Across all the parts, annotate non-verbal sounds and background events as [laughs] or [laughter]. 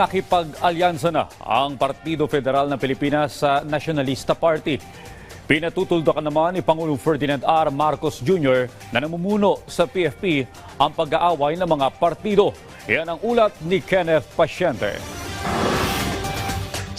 nakipag-alyansa na ang Partido Federal ng Pilipinas sa Nationalista Party. Pinatutuldakan naman ni Pangulong Ferdinand R. Marcos Jr. na namumuno sa PFP ang pag-aaway ng mga partido. Yan ang ulat ni Kenneth Pasyente.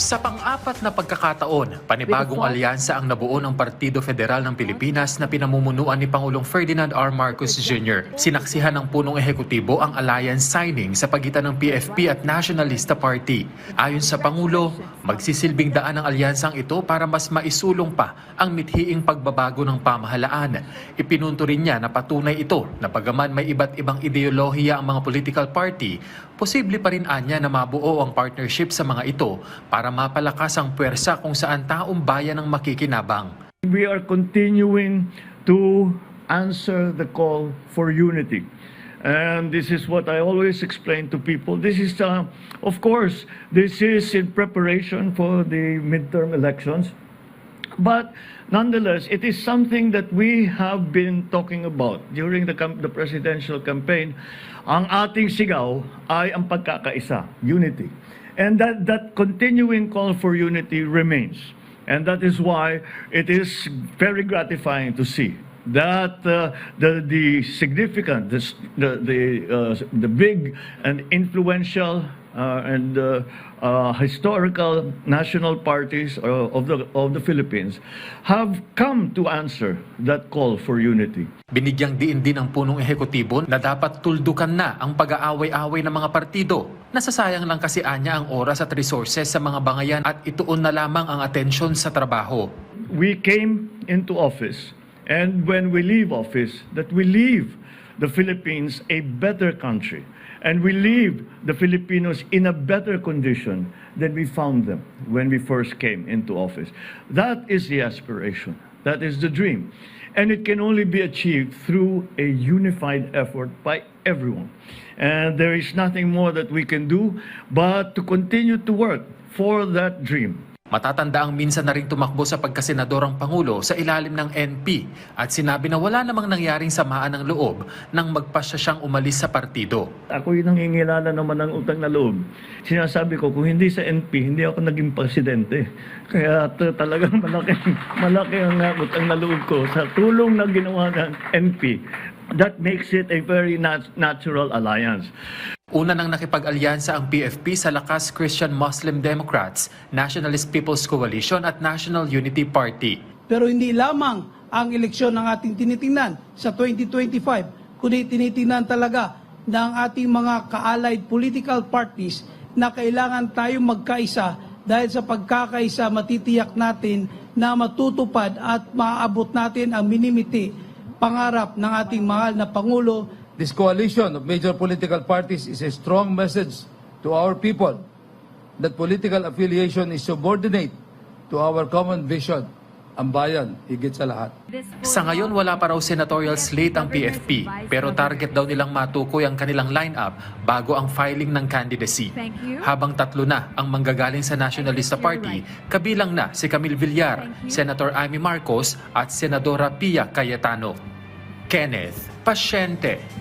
Sa pang-apat na pagkakataon, panibagong alyansa ang nabuo ng Partido Federal ng Pilipinas na pinamumunuan ni Pangulong Ferdinand R. Marcos Jr. Sinaksihan ng punong ehekutibo ang alliance signing sa pagitan ng PFP at Nationalista Party. Ayon sa Pangulo, magsisilbing daan ang alyansang ito para mas maisulong pa ang mithiing pagbabago ng pamahalaan. Ipinunto rin niya na patunay ito na pagaman may iba't ibang ideolohiya ang mga political party, posible pa rin anya na mabuo ang partnership sa mga ito para mapalakas ang puwersa kung saan taong bayan ang makikinabang. We are continuing to answer the call for unity. And this is what I always explain to people. This is, uh, of course, this is in preparation for the midterm elections. But nonetheless, it is something that we have been talking about during the, the presidential campaign. Ang ating sigaw ay ang pagkakaisa, unity. And that, that continuing call for unity remains. And that is why it is very gratifying to see that uh, the, the significant, the, the, uh, the big and influential uh, and uh, uh, historical national parties uh, of, the, of the Philippines have come to answer that call for unity. Binigyang diin din ang punong ehekutibo na dapat tuldukan na ang pag-aaway-away ng mga partido. Nasasayang lang kasi anya ang oras at resources sa mga bangayan at ituon na lamang ang atensyon sa trabaho. we came into office, and when we leave office, that we leave the Philippines a better country, and we leave the Filipinos in a better condition than we found them when we first came into office. That is the aspiration. That is the dream. And it can only be achieved through a unified effort by everyone. And there is nothing more that we can do but to continue to work for that dream. Matatanda ang minsan na ring tumakbo sa pagkasenador ang Pangulo sa ilalim ng NP at sinabi na wala namang nangyaring samaan ng loob nang magpasya siyang umalis sa partido. Ako yung nangingilala naman ng utang na loob. Sinasabi ko, kung hindi sa NP, hindi ako naging presidente. Kaya talagang [laughs] malaki, malaki ang uh, utang na loob ko sa tulong na ginawa ng NP. That makes it a very nat- natural alliance. Una nang nakipag-alyansa ang PFP sa Lakas Christian Muslim Democrats, Nationalist People's Coalition at National Unity Party. Pero hindi lamang ang eleksyon ng ating tinitingnan sa 2025, kundi tinitingnan talaga ng ating mga ka-allied political parties na kailangan tayong magkaisa dahil sa pagkakaisa matitiyak natin na matutupad at maaabot natin ang minimiti pangarap ng ating mahal na Pangulo This coalition of major political parties is a strong message to our people that political affiliation is subordinate to our common vision, ang bayan, higit sa lahat. Sa ngayon, wala pa raw senatorial slate ang PFP, pero target daw nilang matukoy ang kanilang lineup bago ang filing ng candidacy. Habang tatlo na ang manggagaling sa Nationalista Party, kabilang na si Camille Villar, Senator Amy Marcos at Senadora Pia Cayetano. Kenneth Pasyente